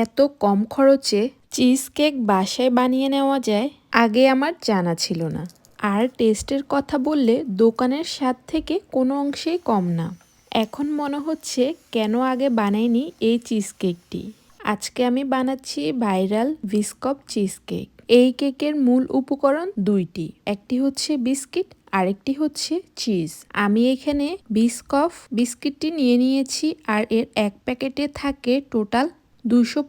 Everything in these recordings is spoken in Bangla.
এত কম খরচে চিজ কেক বাসায় বানিয়ে নেওয়া যায় আগে আমার জানা ছিল না। আর টেস্টের কথা বললে দোকানের স্বাদ থেকে কোনো অংশেই কম না। এখন মনে হচ্ছে কেন আগে বানাইনি এই চিজ কেকটি আজকে আমি বানাচ্ছি ভাইরাল বিস্কপ চিজ কেক এই কেকের মূল উপকরণ দুইটি, একটি হচ্ছে বিস্কিট, আরেকটি হচ্ছে চিজ। আমি এখানে বিস্কফ বিস্কিটটি নিয়ে নিয়েছি আর এর এক প্যাকেটে থাকে টোটাল দুইশো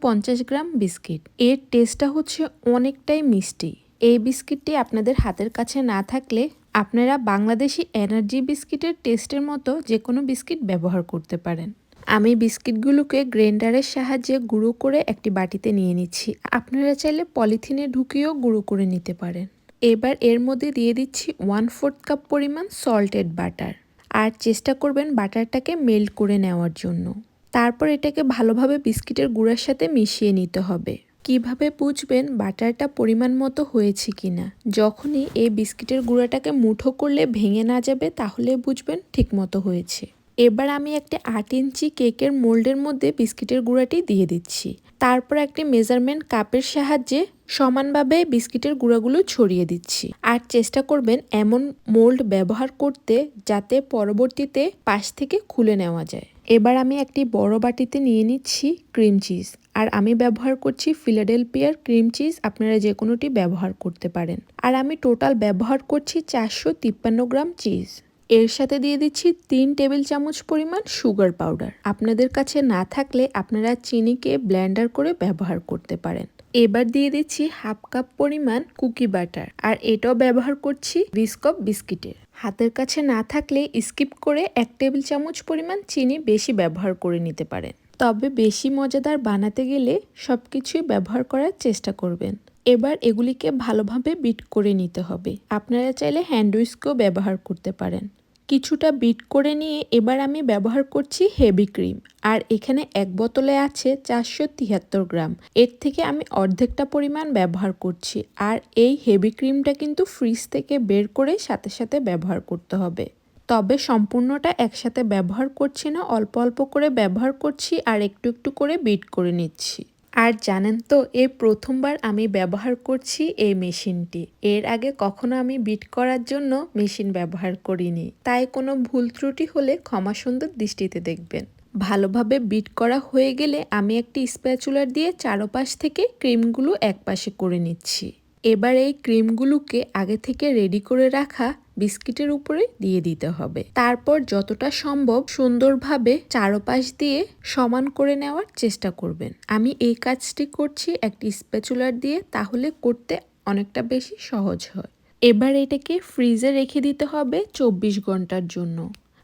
গ্রাম বিস্কিট। এর টেস্টটা হচ্ছে অনেকটাই মিষ্টি। এই বিস্কিটটি আপনাদের হাতের কাছে না থাকলে আপনারা বাংলাদেশি এনার্জি বিস্কিটের টেস্টের মতো যে কোনো বিস্কিট ব্যবহার করতে পারেন। আমি বিস্কিটগুলোকে গ্রেন্ডারের সাহায্যে গুঁড়ো করে একটি বাটিতে নিয়ে নিচ্ছি। আপনারা চাইলে পলিথিনে ঢুকিয়েও গুঁড়ো করে নিতে পারেন। এবার এর মধ্যে দিয়ে দিচ্ছি ওয়ান ফোর্থ কাপ পরিমাণ সল্টেড বাটার। আর চেষ্টা করবেন বাটারটাকে মেল্ট করে নেওয়ার জন্য। তারপর এটাকে ভালোভাবে বিস্কিটের গুঁড়ার সাথে মিশিয়ে নিতে হবে। কীভাবে বুঝবেন বাটারটা পরিমাণ মতো হয়েছে কিনা? যখনই এই বিস্কিটের গুঁড়াটাকে মুঠো করলে ভেঙে না যাবে, তাহলে বুঝবেন ঠিক মতো হয়েছে। এবার আমি একটি আট ইঞ্চি কেকের মোল্ডের মধ্যে বিস্কিটের গুঁড়াটি দিয়ে দিচ্ছি। তারপর একটি মেজারমেন্ট কাপের সাহায্যে সমানভাবে বিস্কিটের গুঁড়াগুলো ছড়িয়ে দিচ্ছি। আর চেষ্টা করবেন এমন মোল্ড ব্যবহার করতে যাতে পরবর্তীতে পাশ থেকে খুলে নেওয়া যায়। এবার আমি একটি বড় বাটিতে নিয়ে নিচ্ছি ক্রিম চিজ। আর আমি ব্যবহার করছি ফিলাডেলপিয়ার ক্রিম চিজ, আপনারা যে কোনোটি ব্যবহার করতে পারেন। আর আমি টোটাল ব্যবহার করছি চারশো তিপ্পান্ন গ্রাম চিজ। এর সাথে দিয়ে দিচ্ছি তিন টেবিল চামচ পরিমাণ সুগার পাউডার আপনাদের কাছে না থাকলে আপনারা চিনিকে ব্লেন্ডার করে ব্যবহার করতে পারেন। এবার দিয়ে দিচ্ছি হাফ কাপ পরিমাণ কুকি বাটার আর এটাও ব্যবহার করছি বিস্কপ বিস্কিটের হাতের কাছে না থাকলে স্কিপ করে এক টেবিল চামচ পরিমাণ চিনি বেশি ব্যবহার করে নিতে পারেন। তবে বেশি মজাদার বানাতে গেলে সব কিছুই ব্যবহার করার চেষ্টা করবেন। এবার এগুলিকে ভালোভাবে বিট করে নিতে হবে। আপনারা চাইলে হ্যান্ড উইস্কও ব্যবহার করতে পারেন। কিছুটা বিট করে নিয়ে এবার আমি ব্যবহার করছি হেভি ক্রিম আর এখানে এক বোতলে আছে চারশো তিয়াত্তর গ্রাম। এর থেকে আমি অর্ধেকটা পরিমাণ ব্যবহার করছি। আর এই হেভি ক্রিমটা কিন্তু ফ্রিজ থেকে বের করে সাথে সাথে ব্যবহার করতে হবে। তবে সম্পূর্ণটা একসাথে ব্যবহার করছি না, অল্প অল্প করে ব্যবহার করছি আর একটু একটু করে বিট করে নিচ্ছি। আর জানেন তো এ প্রথমবার আমি ব্যবহার করছি এই মেশিনটি। এর আগে কখনো আমি বিট করার জন্য মেশিন ব্যবহার করিনি। তাই কোনো ভুল ত্রুটি হলে ক্ষমা সুন্দর দৃষ্টিতে দেখবেন। ভালোভাবে বিট করা হয়ে গেলে আমি একটি স্প্যাচুলার দিয়ে চারোপাশ থেকে ক্রিমগুলো একপাশে করে নিচ্ছি। এবার এই ক্রিমগুলোকে আগে থেকে রেডি করে রাখা বিস্কিটের উপরে দিয়ে দিতে হবে। তারপর যতটা সম্ভব সুন্দরভাবে চারোপাশ দিয়ে সমান করে নেওয়ার চেষ্টা করবেন। আমি এই কাজটি করছি একটি স্পেচুলার দিয়ে, তাহলে করতে অনেকটা বেশি সহজ হয়। এবার এটাকে ফ্রিজে রেখে দিতে হবে চব্বিশ ঘণ্টার জন্য।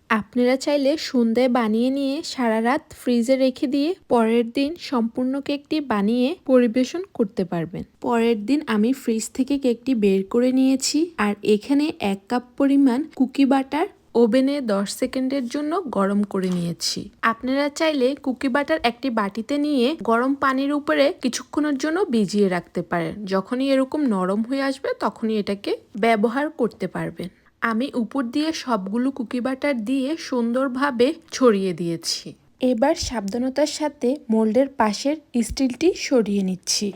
আপনারা চাইলে সন্ধ্যায় বানিয়ে নিয়ে সারা রাত ফ্রিজে রেখে দিয়ে পরের দিন সম্পূর্ণ কেকটি বানিয়ে পরিবেশন করতে পারবেন। পরের দিন আমি ফ্রিজ থেকে কেকটি বের করে নিয়েছি আর এখানে এক কাপ পরিমাণ কুকি বাটার ওভেনে 10 সেকেন্ডের জন্য গরম করে নিয়েছি। আপনারা চাইলে কুকি বাটার একটি বাটিতে নিয়ে গরম পানির উপরে কিছুক্ষণের জন্য ভিজিয়ে রাখতে পারেন। যখনই এরকম নরম হয়ে আসবে তখনই এটাকে ব্যবহার করতে পারবেন। আমি উপর দিয়ে সবগুলো কুকি বাটার দিয়ে সুন্দরভাবে ছড়িয়ে দিয়েছি। এবার সাবধানতার সাথে মোল্ডের পাশের স্টিলটি সরিয়ে নিচ্ছি।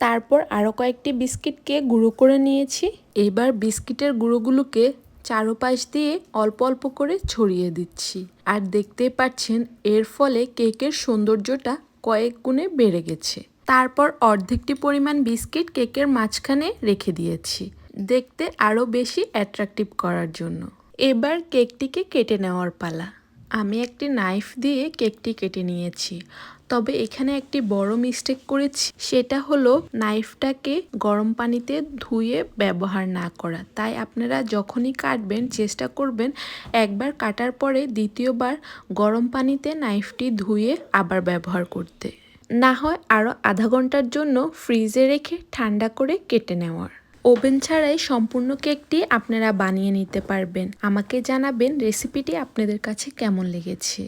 তারপর আরও কয়েকটি বিস্কিটকে গুঁড়ো করে নিয়েছি। এবার বিস্কিটের গুঁড়োগুলোকে চারোপাশ দিয়ে অল্প অল্প করে ছড়িয়ে দিচ্ছি। আর দেখতেই পাচ্ছেন, এর ফলে কেকের সৌন্দর্যটা কয়েক গুণে বেড়ে গেছে। তারপর অর্ধেকটি পরিমাণ বিস্কিট কেকের মাঝখানে রেখে দিয়েছি। দেখতে আরও বেশি অ্যাট্রাকটিভ করার জন্য। এবার কেকটিকে কেটে নেওয়ার পালা। আমি একটি নাইফ দিয়ে কেকটি কেটে নিয়েছি। তবে এখানে একটি বড় মিস্টেক করেছি। সেটা হলো নাইফটাকে গরম পানিতে ধুয়ে ব্যবহার না করা। তাই আপনারা যখনই কাটবেন, চেষ্টা করবেন একবার কাটার পরে দ্বিতীয়বার গরম পানিতে নাইফটি ধুয়ে আবার ব্যবহার করতে। না হয় আরও আধা ঘণ্টার জন্য ফ্রিজে রেখে ঠান্ডা করে কেটে নেওয়ার। ওভেন ছাড়াই সম্পূর্ণ কেকটি আপনারা বানিয়ে নিতে পারবেন। আমাকে জানাবেন রেসিপিটি আপনাদের কাছে কেমন লেগেছে।